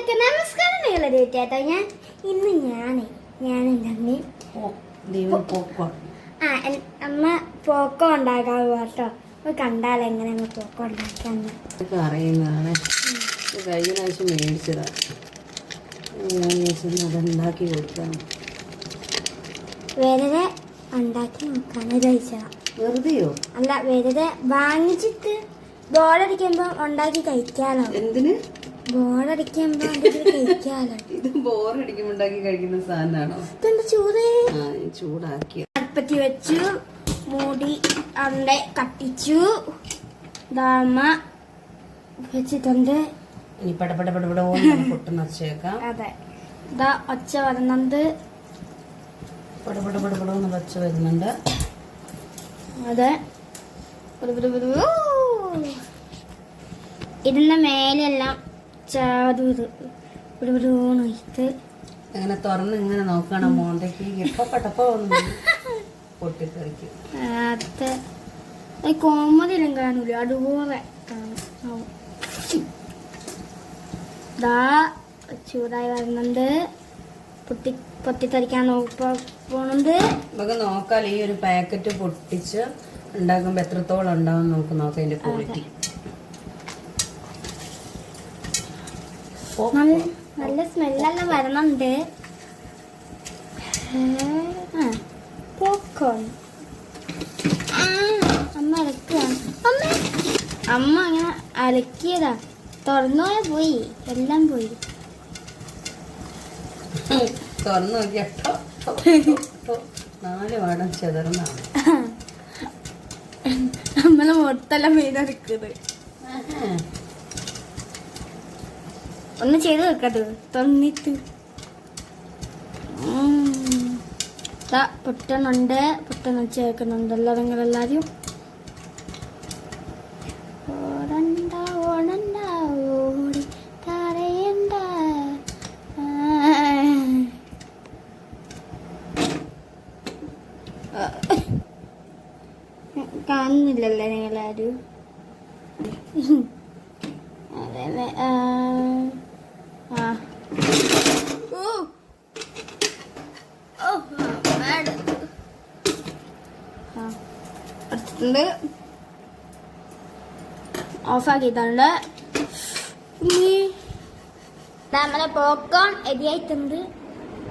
കൂട്ടുകാർക്ക് നമസ്കാരം നിങ്ങളെ ചേട്ടാ ഞാൻ ഇന്ന് ഞാനേ ഞാൻ പോക്കോൺ ആ എൻ- അമ്മ പോക്കോ ഉണ്ടാക്കാൻ കേട്ടോ? അപ്പൊ കണ്ടാൽ എങ്ങനെ അമ്മ പോക്കോ ഉണ്ടാക്കാന്ന്. ഇതൊക്കെ അറിയുന്നതാണ് ഇത് കഴിഞ്ഞ പ്രാവശ്യം മേടിച്ചതാണ് ഞാൻ വിചാരിച്ചു അതുണ്ടാക്കി കൊടുക്കാം വെറുതെ ഉണ്ടാക്കി നോക്കാന്ന് കഴിച്ചതാ വെറുതെയോ? അല്ല വെറുതെ വാങ്ങിച്ചിട്ട് ബോളടിക്കുമ്പോ ഉണ്ടാക്കി കഴിക്കാലോ എന്തിന്? ഇത് ഉണ്ടാക്കി കഴിക്കുന്ന സാധനമാണോ? ഇതെന്താ ചൂട്? ആ ഞാൻ ചൂടാക്കിയ. അടുപ്പത്തി വെച്ചു മൂടി അവിടെ കത്തിച്ചു. ദാമ വെച്ചിട്ടുണ്ട്. ഇനി പടപട പടപടോ പൊട്ട് നിറച്ചേക്കാം. അതെ. ഇതാ ഒച്ച വരുന്നുണ്ട്. പടപട പടപടോ എന്ന് വെച്ച് വരുന്നുണ്ട്. അതെ. ഇതിന്റെ മേലെല്ലാം ചാതു ഇത്. ഇത് അങ്ങനെ തുറന്ന് ഇങ്ങനെ നോക്കണം മോന്തയ്ക്ക് എപ്പോ പെട്ടപ്പോ പൊട്ടിത്തെറിക്കും. അത്. കോമതിയിലും കാണൂല. അതുപോലെ ദാ ചൂടായി വരുന്നുണ്ട് പൊട്ടി പൊട്ടിത്തെറിക്കാൻ പോണുണ്ട്. നമുക്ക് നോക്കാം ഈ ഒരു പാക്കറ്റ് പൊട്ടിച്ച് ഉണ്ടാക്കുമ്പോ എത്രത്തോളം ഉണ്ടാവും നമുക്ക് നോക്കാം അതിന്റെ ക്വാളിറ്റി. നല്ല സ്മെല്ലെല്ലാം വരുന്നുണ്ട് പോപ്കോൺ അമ്മ അലക്കുകയാണ് അമ്മ അമ്മ അങ്ങനെ അലക്കിയതാ. തുറന്നു പോയാ പോയി. എല്ലാം പോയി. തുറന്നു നോക്കിയപ്പോ നാല് വാടം ചെതർന്നാണ്. നമ്മൾ മൊത്തെല്ലാം വീടെടുക്കുന്നത് ഒന്ന് ചെയ്ത് വെക്കത് തന്നിട്ട്. പൊട്ടനുണ്ട് പൊട്ടൻ ചേക്കുന്നുണ്ട് എല്ലാ എല്ലാരും ഓടണ്ട. കാണുന്നില്ലല്ലേ നിങ്ങളാരും. അതെ അതെ ആ. ആ. ഓ. ഓ, ആ, മേഡ്. അടുത്തിട്ടുണ്ട് ഓഫാക്കിയിട്ടുണ്ട്. നമ്മളെ പോക്കോൺ എരിയായിട്ടുണ്ട്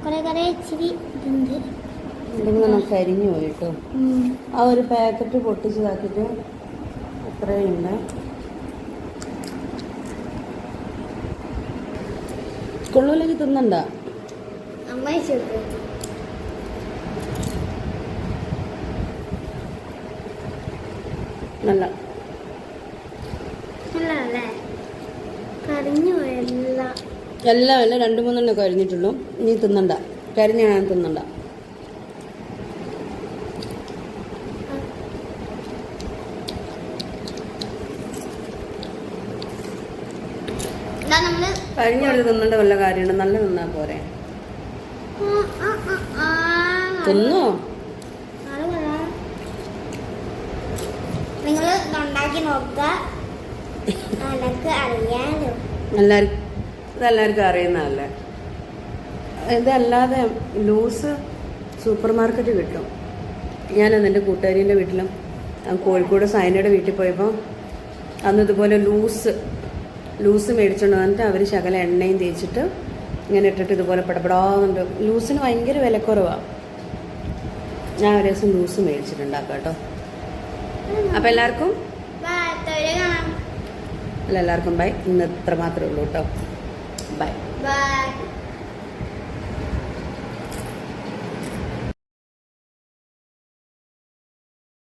കുറെ കുറെ ഇച്ചിരി ഇതുണ്ട്. ഇതിങ്ങനെ കരിഞ്ഞു പോയിട്ടോ. ആ ഒരു പാക്കറ്റ് പൊട്ടിച്ചതാക്കിട്ട് അത്രയുണ്ട് കൊള്ളൂല്ലെങ്കിൽ തിന്നണ്ട? അമ്മ ചോദിച്ചു നല്ല. എല്ലാം അല്ല? രണ്ട് മൂന്നെണ്ണം കരിഞ്ഞിട്ടുള്ളൂ. നീ തിന്നണ്ട. കരിഞ്ഞ ഞാൻ തിന്നണ്ട കരിഞ്ഞൊരു തിന്നണ്ട വല്ല കാര്യമുണ്ട്. നല്ല തിന്നാ പോരെ. തിന്നോ? എല്ലാവർക്കും ഇതെല്ലാവർക്കും അറിയുന്നതല്ലേ? ഇതല്ലാതെ ലൂസ് സൂപ്പർ മാർക്കറ്റ് കിട്ടും ഞാനന്ന് എന്റെ കൂട്ടുകാരീന്റെ വീട്ടിലും കോഴിക്കോട് സൈനയുടെ വീട്ടിൽ പോയപ്പോൾ അന്ന് ഇതുപോലെ ലൂസ് ലൂസ് മേടിച്ചുകൊണ്ട് വന്നിട്ട് അവർ ശകല എണ്ണയും തേച്ചിട്ട് ഇങ്ങനെ ഇട്ടിട്ട് ഇതുപോലെ പടപടാന്നുണ്ട്. ലൂസിന് ഭയങ്കര വിലക്കുറവാണ് ഞാൻ ഒരു ദിവസം ലൂസ് മേടിച്ചിട്ടുണ്ടാക്കാം കേട്ടോ. അപ്പോൾ എല്ലാവർക്കും അല്ല എല്ലാവർക്കും ബൈ ഇന്ന് ഇത്ര മാത്രമേ ഉള്ളൂ കേട്ടോ ബൈ ബൈ